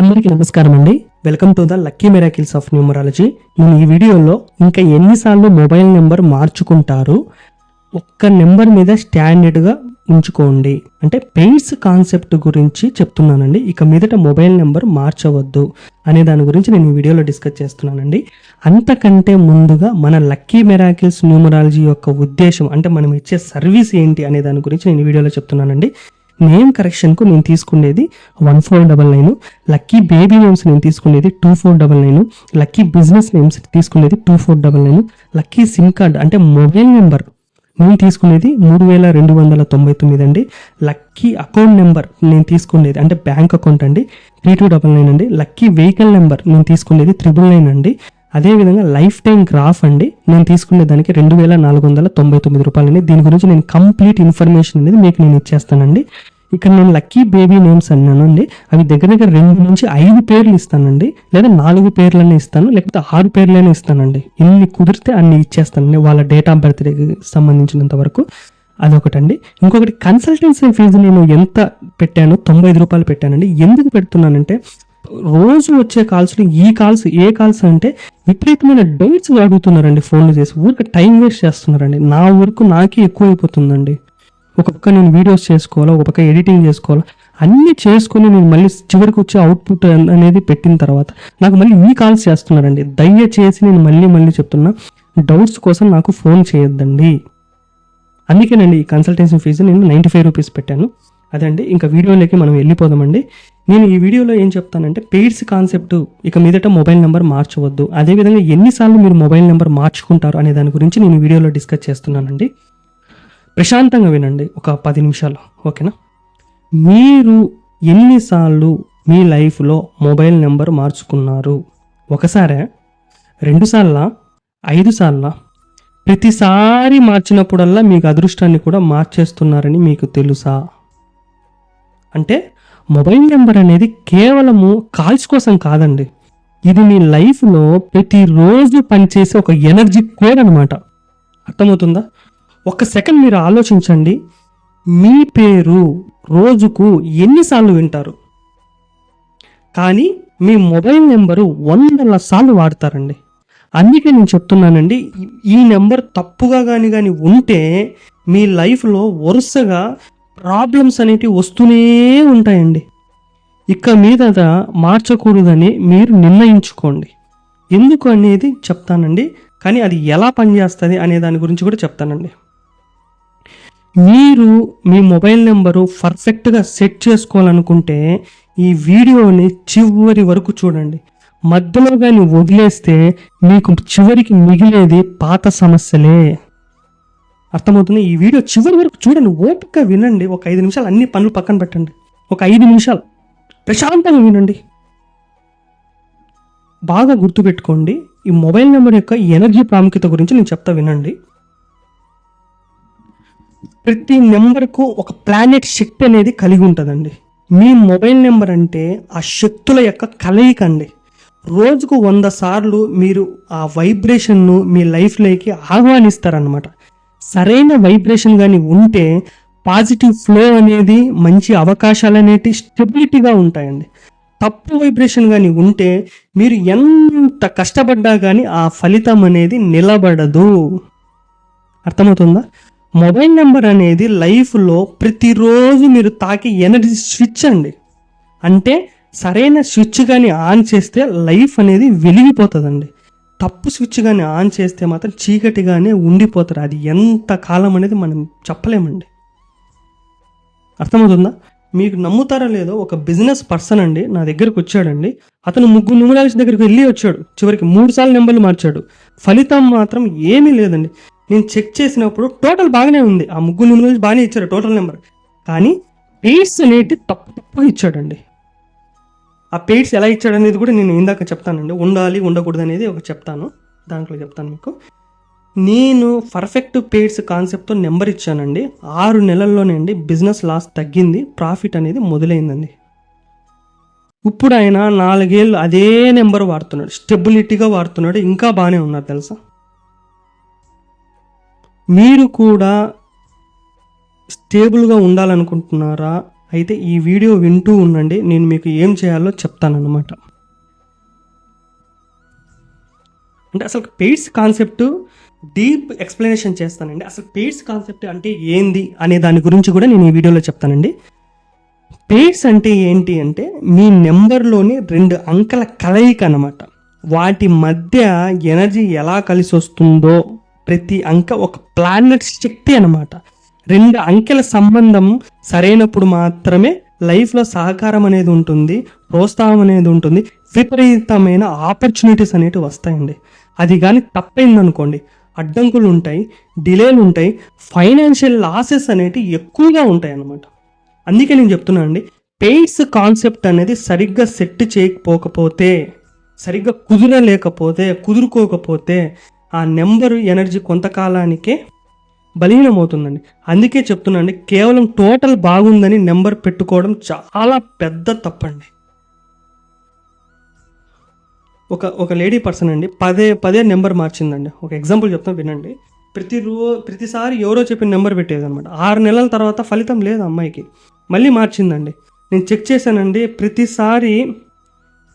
అందరికీ నమస్కారం అండి welcome to the lucky miracles of numerology నేను ఈ వీడియోలో ఇంకా ఎన్నిసార్లు మొబైల్ నెంబర్ మార్చుకుంటారు. ఒక్క నెంబర్ మీద స్టాండర్డ్గా ఉంచుకోండి. అంటే పెయిర్స్ కాన్సెప్ట్ గురించి చెప్తున్నానండి. ఇక మీదట మొబైల్ నెంబర్ మార్చవద్దు అనే దాని గురించి నేను ఈ వీడియోలో డిస్కస్ చేస్తున్నానండి. అంతకంటే ముందుగా మన లక్కీ మెరాకిల్స్ న్యూమరాలజీ యొక్క ఉద్దేశం అంటే మనం ఇచ్చే సర్వీస్ ఏంటి అనే దాని గురించి నేను ఈ వీడియోలో చెప్తున్నానండి. నేమ్ కరెక్షన్కు నేను తీసుకునేది one four double nine lucky baby names నేను తీసుకునేది two four double nine lucky business names తీసుకునేది two four double nine lucky sim card అంటే మొబైల్ నెంబర్ నేను తీసుకునేది మూడు వేల రెండు వందల తొంభై తొమ్మిది అండి. లక్కీ అకౌంట్ నెంబర్ నేను తీసుకునేది అంటే బ్యాంక్ అకౌంట్ అండి. త్రీ టూ డబల్ నైన్ అండి. లక్కీ వెహికల్ నెంబర్ నేను తీసుకునేది త్రిబుల్ నైన్ అండి. అదేవిధంగా లైఫ్ టైం గ్రాఫ్ అండి నేను తీసుకునే దానికి రెండు వేల నాలుగు వందల తొంభై తొమ్మిది రూపాయలండి. దీని గురించి నేను కంప్లీట్ ఇన్ఫర్మేషన్ అనేది మీకు నేను ఇచ్చేస్తానండి. ఇక్కడ నేను లక్కీ బేబీ నేమ్స్ అన్నాను అండి. అవి దగ్గర దగ్గర రెండు నుంచి ఐదు పేర్లు ఇస్తానండి. లేదా నాలుగు పేర్లనే ఇస్తాను లేకపోతే ఆరు పేర్లనే ఇస్తానండి. ఎన్ని కుదిరితే అన్ని ఇచ్చేస్తానండి వాళ్ళ డేట్ ఆఫ్ బర్త్డేకి సంబంధించినంత వరకు. అదొకటండి. ఇంకొకటి కన్సల్టెన్సీ ఫీజు నేను ఎంత పెట్టాను తొంభై ఐదు రూపాయలు పెట్టానండి. ఎందుకు పెడుతున్నానంటే రోజు వచ్చే కాల్స్లో ఈ కాల్స్ ఏ కాల్స్ అంటే విపరీతమైన డేట్స్ అడుగుతున్నారండి ఫోన్లు చేసి. ఊరికి టైం వేస్ట్ చేస్తున్నారండి. నా వరకు నాకే ఎక్కువ అయిపోతుందండి ఒక పక్క నేను వీడియోస్ చేసుకోవాలా ఒక పక్క ఎడిటింగ్ చేసుకోవాలా అన్నీ చేసుకుని నేను మళ్ళీ చివరికి వచ్చే అవుట్పుట్ అనేది పెట్టిన తర్వాత నాకు మళ్ళీ ఈ కాల్స్ చేస్తున్నారండి. దయచేసి నేను మళ్ళీ మళ్ళీ చెప్తున్నా డౌట్స్ కోసం నాకు ఫోన్ చేయొద్దండి. అందుకేనండి ఈ కన్సల్టెన్సీ ఫీజు నేను నైంటీ ఫైవ్ రూపీస్ పెట్టాను. అదండి ఇంకా వీడియోలోకి మనం వెళ్ళిపోదామండి. నేను ఈ వీడియోలో ఏం చెప్తానంటే పెయిడ్స్ కాన్సెప్ట్ ఇక మీదట మొబైల్ నెంబర్ మార్చవద్దు. అదేవిధంగా ఎన్నిసార్లు మీరు మొబైల్ నెంబర్ మార్చుకుంటారు అనే దాని గురించి నేను వీడియోలో డిస్కస్ చేస్తున్నానండి. ప్రశాంతంగా వినండి ఒక పది నిమిషాలు ఓకేనా? మీరు ఎన్నిసార్లు మీ లైఫ్లో మొబైల్ నెంబర్ మార్చుకున్నారు? ఒకసారే రెండుసార్లా ఐదు సార్లా ప్రతిసారి మార్చినప్పుడల్లా మీకు అదృష్టాన్ని కూడా మార్చేస్తున్నారని మీకు తెలుసా? అంటే మొబైల్ నెంబర్ అనేది కేవలము కాల్స్ కోసం కాదండి. ఇది మీ లైఫ్లో ప్రతిరోజు పనిచేసే ఒక ఎనర్జీ కోడ్ అనమాట అర్థమవుతుందా? ఒక సెకండ్ మీరు ఆలోచించండి. మీ పేరు రోజుకు ఎన్నిసార్లు వింటారు? కానీ మీ మొబైల్ నెంబరు వందల సార్లు వాడతారండి. అందుకే నేను చెప్తున్నానండి ఈ నెంబర్ తప్పుగా కానీ కానీ ఉంటే మీ లైఫ్లో వరుసగా ప్రాబ్లమ్స్ అనేటివి వస్తూనే ఉంటాయండి. ఇక మీదట మార్చకూడదని మీరు నిర్ణయించుకోండి. ఎందుకు అనేది చెప్తానండి. కానీ అది ఎలా పనిచేస్తుంది అనే దాని గురించి కూడా చెప్తానండి. మీరు మీ మొబైల్ నెంబరు పర్ఫెక్ట్గా సెట్ చేసుకోవాలనుకుంటే ఈ వీడియోని చివరి వరకు చూడండి. మధ్యలో కానీ వదిలేస్తే మీకు చివరికి మిగిలేది పాత సమస్యలే. అర్థమవుతుంది? ఈ వీడియో చివరి వరకు చూడండి ఓపిక వినండి. ఒక ఐదు నిమిషాలు అన్ని పనులు పక్కన పెట్టండి. ఒక ఐదు నిమిషాలు ప్రశాంతంగా వినండి. బాగా గుర్తుపెట్టుకోండి ఈ మొబైల్ నెంబర్ యొక్క ఎనర్జీ ప్రాముఖ్యత గురించి నేను చెప్తా వినండి. ప్రతి నెంబర్కు ఒక ప్లానెట్ శక్తి అనేది కలిగి ఉంటుందండి. మీ మొబైల్ నెంబర్ అంటే ఆ శక్తుల యొక్క కలయిక అండి. రోజుకు వంద సార్లు మీరు ఆ వైబ్రేషన్ను మీ లైఫ్లోకి ఆహ్వానిస్తారనమాట సరైన వైబ్రేషన్ కానీ ఉంటే పాజిటివ్ ఫ్లో అనేది మంచి అవకాశాలు అనేటివి స్టెబిలిటీగా ఉంటాయండి. తప్పు వైబ్రేషన్ కానీ ఉంటే మీరు ఎంత కష్టపడ్డా కానీ ఆ ఫలితం అనేది నిలబడదు. అర్థమవుతుందా? మొబైల్ నెంబర్ అనేది లైఫ్లో ప్రతిరోజు మీరు తాకి ఎనర్జీ స్విచ్ అండి. అంటే సరైన స్విచ్ కానీ ఆన్ చేస్తే లైఫ్ అనేది వెలిగిపోతుందండి. తప్పు స్విచ్ కానీ ఆన్ చేస్తే మాత్రం చీకటిగానే ఉండిపోతారు. అది ఎంత కాలం అనేది మనం చెప్పలేమండి. అర్థమవుతుందా? మీకు నమ్ముతారా లేదో ఒక బిజినెస్ పర్సన్ అండి నా దగ్గరకు వచ్చాడండి. అతను ముగ్గురు న్యూమరాలజీ దగ్గరికి వెళ్ళి వచ్చాడు. చివరికి మూడు సార్లు నెంబర్లు మార్చాడు. ఫలితం మాత్రం ఏమీ లేదండి. నేను చెక్ చేసినప్పుడు టోటల్ బాగానే ఉంది. ఆ ముగ్గురు న్యూమరాలజీ బాగానే ఇచ్చాడు టోటల్ నెంబర్. కానీ పెయిడ్స్ అనేటి తప్పు తప్పు ఇచ్చాడండి. ఆ పెయిడ్స్ ఎలా ఇచ్చాడు అనేది కూడా నేను ఇందాక చెప్తానండి. ఉండాలి ఉండకూడదు అనేది ఒక చెప్తాను. దాంట్లో చెప్తాను మీకు. నేను పర్ఫెక్ట్ పెయిడ్స్ కాన్సెప్ట్తో నెంబర్ ఇచ్చానండి. ఆరు నెలల్లోనే అండి బిజినెస్ లాస్ తగ్గింది ప్రాఫిట్ అనేది మొదలైందండి. ఇప్పుడు ఆయన నాలుగేళ్ళు అదే నెంబర్ వాడుతున్నాడు. స్టెబిలిటీగా వాడుతున్నాడు. ఇంకా బాగానే ఉన్నారు తెలుసా? మీరు కూడా స్టేబుల్గా ఉండాలనుకుంటున్నారా? అయితే ఈ వీడియో వింటూ ఉండండి. నేను మీకు ఏం చేయాలో చెప్తానన్నమాట. అంటే అసలు పెయిడ్స్ కాన్సెప్ట్ డీప్ ఎక్స్ప్లెనేషన్ చేస్తానండి. అసలు పెయిడ్స్ కాన్సెప్ట్ అంటే ఏంది అనే దాని గురించి కూడా నేను ఈ వీడియోలో చెప్తానండి. పెయిడ్స్ అంటే ఏంటి అంటే మీ నెంబర్లోని రెండు అంకెల కలయిక అన్నమాట. వాటి మధ్య ఎనర్జీ ఎలా కలిసి వస్తుందో ప్రతి అంక ఒక ప్లానెట్ శక్తి అనమాట రెండు అంకెల సంబంధం సరైనప్పుడు మాత్రమే లైఫ్లో సహకారం అనేది ఉంటుంది ప్రోత్సాహం అనేది ఉంటుంది విపరీతమైన ఆపర్చునిటీస్ అనేటివి వస్తాయండి. అది కానీ తప్పైందనుకోండి అడ్డంకులు ఉంటాయి డిలేలు ఉంటాయి ఫైనాన్షియల్ లాసెస్ అనేవి ఎక్కువగా ఉంటాయి అన్నమాట అందుకే నేను చెప్తున్నాను అండి పెయిడ్స్ కాన్సెప్ట్ అనేది సరిగ్గా సెట్ చేయకపోకపోతే సరిగ్గా కుదరలేకపోతే కుదురుకోకపోతే ఆ నెంబర్ ఎనర్జీ కొంతకాలానికే బలహీనమవుతుందండి అందుకే చెప్తున్నాండి కేవలం టోటల్ బాగుందని నెంబర్ పెట్టుకోవడం చాలా పెద్ద తప్పండి. ఒక ఒక లేడీ పర్సన్ అండి పదే పదే నెంబర్ మార్చిందండి. ఒక ఎగ్జాంపుల్ చెప్తాను వినండి. ప్రతి రో ప్రతిసారి ఎవరో చెప్పిన నెంబర్ పెట్టేది అనమాట ఆరు నెలల తర్వాత ఫలితం లేదు అమ్మాయికి. మళ్ళీ మార్చిందండి. నేను చెక్ చేశానండి ప్రతిసారి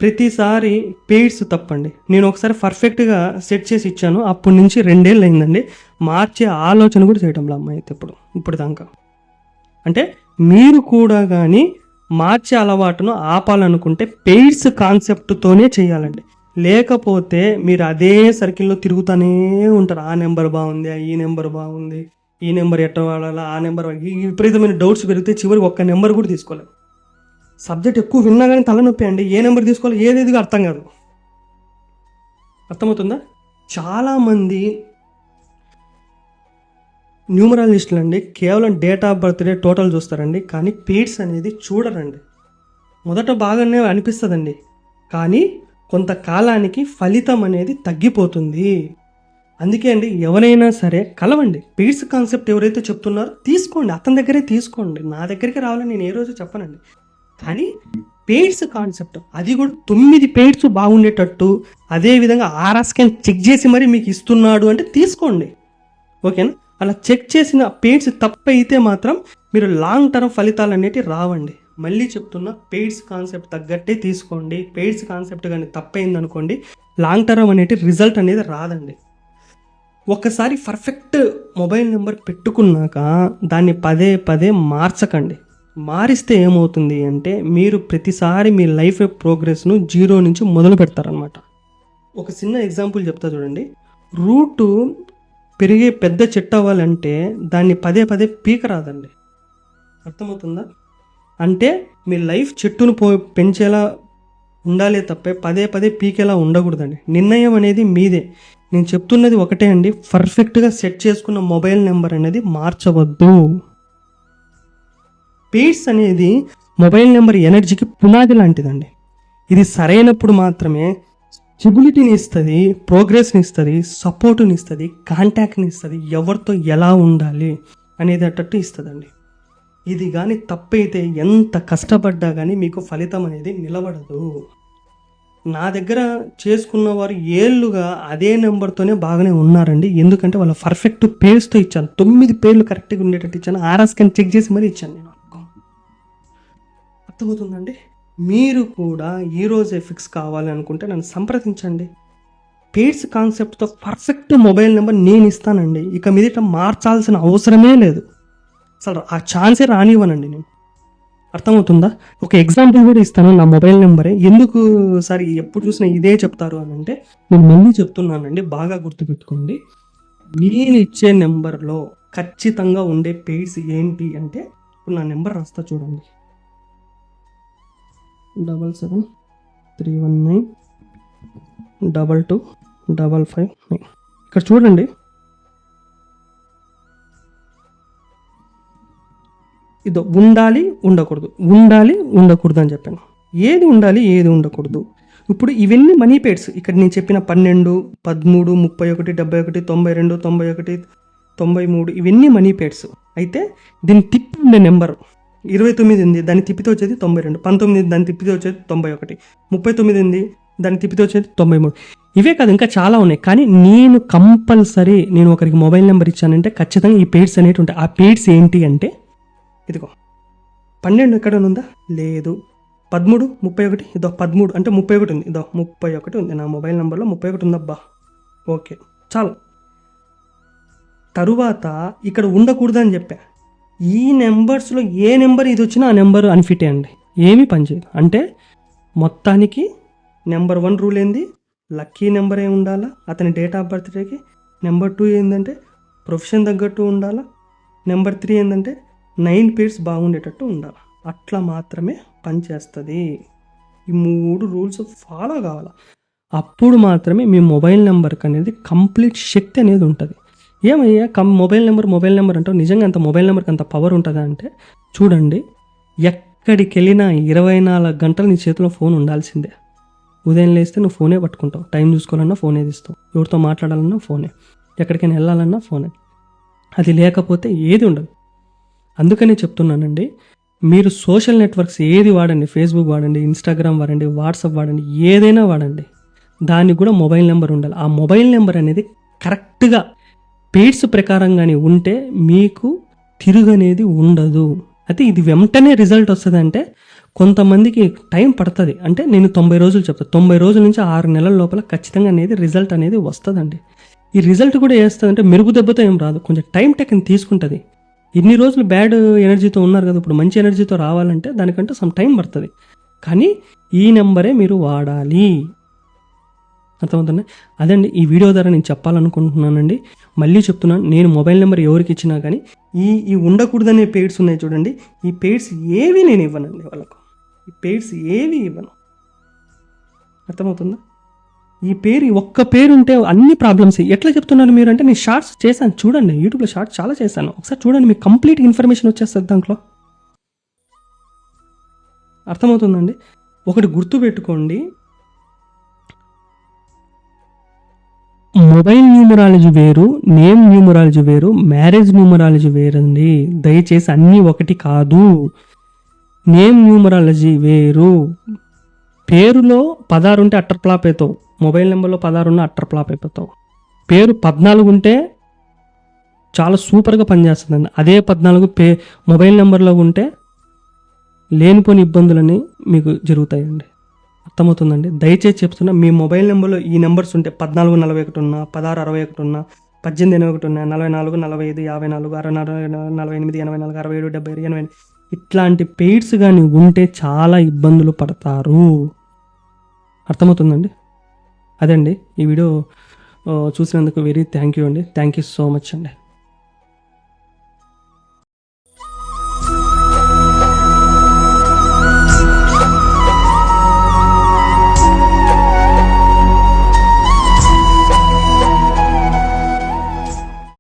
ప్రతిసారి పెయిడ్స్ తప్పండి. నేను ఒకసారి పర్ఫెక్ట్గా సెట్ చేసి ఇచ్చాను. అప్పటి నుంచి రెండేళ్ళు అయిందండి మార్చే ఆలోచన కూడా చేయటంలో అమ్మాయి అయితే ఇప్పుడు. ఇప్పుడు దాకా. అంటే మీరు కూడా కానీ మార్చే అలవాటును ఆపాలనుకుంటే పెయిడ్స్ కాన్సెప్ట్తోనే చేయాలండి. లేకపోతే మీరు అదే సర్కిల్లో తిరుగుతూనే ఉంటారు. ఆ నెంబర్ బాగుంది ఈ నెంబర్ బాగుంది ఈ నెంబర్ ఎట్ట వాడాలా ఆ నెంబర్ ఈ విపరీతమైన డౌట్స్ పెరిగితే చివరికి ఒక్క నెంబర్ కూడా తీసుకోలేము సబ్జెక్ట్ ఎక్కువ విన్నా కానీ తలనొప్పి అండి. ఏ నెంబర్ తీసుకోవాలి ఏదేదిగా అర్థం కాదు. అర్థమవుతుందా? చాలామంది న్యూమరాలజిస్టులు అండి కేవలం డేట్ ఆఫ్ బర్త్డే టోటల్ చూస్తారండి కానీ పీడ్స్ అనేది చూడరండి. మొదట బాగానే అనిపిస్తుందండి కానీ కొంతకాలానికి ఫలితం అనేది తగ్గిపోతుంది. అందుకే అండి ఎవరైనా సరే కలవండి. పీడ్స్ కాన్సెప్ట్ ఎవరైతే చెప్తున్నారో తీసుకోండి. అతని దగ్గరే తీసుకోండి. నా దగ్గరికి రావాలని నేను ఏ రోజు చెప్పనండి. కానీ పెయిడ్స్ కాన్సెప్ట్. అది కూడా తొమ్మిది పెయిడ్స్ బాగుండేటట్టు అదేవిధంగా ఆర్ఆర్ స్కాన్ చెక్ చేసి మరి మీకు ఇస్తున్నాడు అంటే తీసుకోండి. ఓకేనా? అలా చెక్ చేసిన పెయిడ్స్ తప్పైతే అయితే మాత్రం మీరు లాంగ్ టర్మ్ ఫలితాలు అనేటివి రావండి. మళ్ళీ చెప్తున్నా పెయిడ్స్ కాన్సెప్ట్ తగ్గట్టే తీసుకోండి. పెయిడ్స్ కాన్సెప్ట్ కానీ తప్పైంది అనుకోండి లాంగ్ టర్మ్ అనేది రిజల్ట్ అనేది రాదండి. ఒకసారి పర్ఫెక్ట్ మొబైల్ నెంబర్ పెట్టుకున్నాక దాన్ని పదే పదే మార్చకండి. మారిస్తే ఏమవుతుంది అంటే మీరు ప్రతిసారి మీ లైఫ్ ప్రోగ్రెస్ను జీరో నుంచి మొదలు పెడతారనమాట ఒక చిన్న ఎగ్జాంపుల్ చెప్తా చూడండి. రూటు పెరిగే పెద్ద చెట్టు అవ్వాలంటే దాన్ని పదే పదే పీక రాదండి అర్థమవుతుందా? అంటే మీ లైఫ్ చెట్టును పో పెంచేలా ఉండాలే తప్పే పదే పదే పీకేలా ఉండకూడదండి. నిర్ణయం అనేది మీదే. నేను చెప్తున్నది ఒకటే అండి. పర్ఫెక్ట్గా సెట్ చేసుకున్న మొబైల్ నెంబర్ అనేది మార్చవద్దు. స్పేస్ అనేది మొబైల్ నెంబర్ ఎనర్జీకి పునాది లాంటిదండి. ఇది సరైనప్పుడు మాత్రమే స్టెబిలిటీని ఇస్తుంది ప్రోగ్రెస్ని ఇస్తుంది సపోర్టుని ఇస్తుంది కాంటాక్ట్ని ఇస్తుంది ఎవరితో ఎలా ఉండాలి అనేది అట్టట్టు ఇస్తుందండి. ఇది కానీ తప్పైతే ఎంత కష్టపడ్డా కానీ మీకు ఫలితం అనేది నిలబడదు. నా దగ్గర చేసుకున్న వారు ఏళ్ళుగా అదే నెంబర్తోనే బాగానే ఉన్నారండి. ఎందుకంటే వాళ్ళ పర్ఫెక్ట్ పేర్స్తో ఇచ్చాను తొమ్మిది పేర్లు కరెక్ట్గా ఉండేటట్టు ఇచ్చాను. ఆర్ఎస్ స్కాన్ చెక్ చేసి మరీ ఇచ్చాను నేను. అర్థమవుతుందండి? మీరు కూడా ఈ ఫిక్స్ కావాలి అనుకుంటే నన్ను సంప్రదించండి. పేడ్స్ కాన్సెప్ట్తో పర్ఫెక్ట్ మొబైల్ నెంబర్ నేను ఇస్తానండి. ఇక మీదట మార్చాల్సిన అవసరమే లేదు. అసలు ఆ ఛాన్సే రానివ్వనండి నేను. అర్థమవుతుందా? ఒక ఎగ్జాంపుల్ కూడా ఇస్తాను నా మొబైల్ నెంబరే ఎందుకు సార్ ఎప్పుడు చూసినా ఇదే చెప్తారు అని అంటే నేను మళ్ళీ చెప్తున్నానండి బాగా గుర్తుపెట్టుకోండి. నేను ఇచ్చే నెంబర్లో ఖచ్చితంగా ఉండే పేడ్స్ ఏంటి అంటే ఇప్పుడు నా నెంబర్ రాస్తా చూడండి. Double seven three one nine double two double five nine. ఇక్కడ చూడండి. ఇదో ఉండాలి ఉండకూడదు. ఉండాలి ఉండకూడదు అని చెప్పాను. ఏది ఉండాలి ఏది ఉండకూడదు. ఇప్పుడు ఇవన్నీ మనీ పేడ్స్. ఇక్కడ నేను చెప్పిన పన్నెండు పదమూడు ముప్పై ఒకటి డెబ్బై ఒకటి తొంభై రెండు తొంభై ఒకటి తొంభై మూడు ఇవన్నీ మనీ పేడ్స్. అయితే దీన్ని తిప్పి ఉండే నెంబర్. ఇరవై తొమ్మిది ఉంది దాన్ని తిప్పితే వచ్చేది తొంభై రెండు. పంతొమ్మిది దాన్ని తిప్పితే వచ్చేది తొంభై ఒకటి. ముప్పై తొమ్మిది ఉంది దాన్ని తిప్పితే వచ్చేది తొంభై మూడు. ఇవే కాదు ఇంకా చాలా ఉన్నాయి. కానీ నేను కంపల్సరీ నేను ఒకరికి మొబైల్ నెంబర్ ఇచ్చానంటే ఖచ్చితంగా ఈ పేడ్స్ అనేవి ఉంటాయి. ఆ పేడ్స్ ఏంటి అంటే ఇదిగో. పన్నెండు ఎక్కడ ఉందా లేదు. పదమూడు ముప్పై ఒకటి? ఇదో పదమూడు. అంటే ముప్పై ఒకటి ఉంది. ఇదో ముప్పై ఒకటి ఉంది. నా మొబైల్ నెంబర్లో ముప్పై ఒకటి ఉందబ్బా. ఓకే. చాలు. తరువాత ఇక్కడ ఉండకూడదని చెప్పా. ఈ నెంబర్స్లో ఏ నెంబర్ ఇది వచ్చినా ఆ నెంబర్ అన్ఫిటే అండి ఏమీ పనిచేయదు. అంటే మొత్తానికి నెంబర్ వన్ రూల్ ఏంది? లక్కీ నెంబర్ ఏ ఉండాలా? అతని డేట్ ఆఫ్ బర్త్డేకి నెంబర్ టూ ఏంటంటే ప్రొఫెషన్ తగ్గట్టు ఉండాలా? నెంబర్ త్రీ ఏంటంటే నైన్ పేర్స్ బాగుండేటట్టు ఉండాలి? అట్లా మాత్రమే పనిచేస్తుంది. ఈ మూడు రూల్స్ ఫాలో కావాలి? అప్పుడు మాత్రమే మీ మొబైల్ నెంబర్కి అనేది కంప్లీట్ శక్తి అనేది ఉంటుంది. ఏమయ్యా? కం మొబైల్ నెంబర్ మొబైల్ నెంబర్ అంటావు. నిజంగా అంత మొబైల్ నెంబర్కి అంత పవర్ ఉంటుందా అంటే? చూడండి ఎక్కడికి వెళ్ళినా ఇరవై నాలుగు గంటలు నీ చేతిలో ఫోన్ ఉండాల్సిందే. ఉదయం లేస్తే నువ్వు ఫోనే పట్టుకుంటావు. టైం చూసుకోవాలన్నా ఫోనే తీస్తావు. ఎవరితో మాట్లాడాలన్నా ఫోనే. ఎక్కడికైనా వెళ్ళాలన్నా ఫోనే. అది లేకపోతే ఏది ఉండదు. అందుకనే చెప్తున్నానండి మీరు సోషల్ నెట్వర్క్స్ ఏది వాడండి ఫేస్బుక్ వాడండి ఇన్స్టాగ్రామ్ వాడండి వాట్సాప్ వాడండి ఏదైనా వాడండి దానికి కూడా మొబైల్ నెంబర్ ఉండాలి. ఆ మొబైల్ నెంబర్ అనేది కరెక్ట్గా పేడ్స్ ప్రకారంగానే ఉంటే మీకు తిరుగనేది ఉండదు. అయితే ఇది వెంటనే రిజల్ట్ వస్తుంది అంటే కొంతమందికి టైం పడుతుంది. అంటే నేను తొంభై రోజులు చెప్తాను తొంభై రోజుల నుంచి ఆరు నెలల లోపల ఖచ్చితంగా అనేది రిజల్ట్ అనేది వస్తుందండి. ఈ రిజల్ట్ కూడా ఏస్తుందంటే మెరుగు దెబ్బతో ఏం రాదు. కొంచెం టైం టెక్ని తీసుకుంటుంది. ఇన్ని రోజులు బ్యాడ్ ఎనర్జీతో ఉన్నారు కదా ఇప్పుడు మంచి ఎనర్జీతో రావాలంటే దానికంటే సమ్ టైం పడుతుంది. కానీ ఈ నెంబరే మీరు వాడాలి. అర్థమవుతుంది? అదండి ఈ వీడియో ద్వారా నేను చెప్పాలనుకుంటున్నానండి. మళ్ళీ చెప్తున్నాను నేను మొబైల్ నెంబర్ ఎవరికి ఇచ్చినా కానీ ఈ ఈ ఉండకూడదనే పేడ్స్ ఉన్నాయి చూడండి. ఈ పేడ్స్ ఏవి నేను ఇవ్వనండి వాళ్ళకు. ఈ పేడ్స్ ఏవి ఇవ్వను. అర్థమవుతుందా? ఈ పేరు ఒక్క పేరు ఉంటే అన్ని ప్రాబ్లమ్స్ ఎట్లా చెప్తున్నారు మీరు అంటే నేను షార్ట్స్ చేశాను. చూడండి యూట్యూబ్లో షార్ట్స్ చాలా చేశాను. ఒకసారి చూడండి మీకు కంప్లీట్ ఇన్ఫర్మేషన్ వచ్చేస్తుంది దాంట్లో. అర్థమవుతుందండి? ఒకటి గుర్తుపెట్టుకోండి. మొబైల్ న్యూమరాలజీ వేరు నేమ్ న్యూమరాలజీ వేరు మ్యారేజ్ న్యూమరాలజీ వేరండి. దయచేసి అన్నీ ఒకటి కాదు. నేమ్ న్యూమరాలజీ వేరు. పేరులో పదహారు ఉంటే అట్టర్ ఫ్లాప్ అవుతావు మొబైల్ నెంబర్లో పదహారు ఉన్న అట్టర్ ఫ్లాప్ అయిపోతావు. పేరు పద్నాలుగు ఉంటే చాలా సూపర్గా పనిచేస్తుందండి. అదే పద్నాలుగు పే మొబైల్ నెంబర్లో ఉంటే లేనిపోని ఇబ్బందులని మీకు జరుగుతాయండి. అర్థమవుతుందండి. దయచేసి చెప్తున్నా మీ మొబైల్ నెంబర్లో ఈ నెంబర్స్ ఉంటే పద్నాలుగు నలభై ఒకటి ఉన్నా పదహారు అరవై ఒకటి ఉన్నా పద్దెనిమిది ఎనభై ఒకటి ఉన్నా నలభై నాలుగు నలభై ఐదు యాభై నాలుగు అరవై నలభై నలభై ఎనిమిది ఎనభై నాలుగు అరవై ఏడు డెబ్బై ఎనభై ఇట్లాంటి పెయిడ్స్ కానీ ఉంటే చాలా ఇబ్బందులు పడతారు. అర్థమవుతుందండి? అదండి ఈ వీడియో చూసినందుకు వెరీ థ్యాంక్ యూ అండి. థ్యాంక్ యూ సో మచ్ అండి.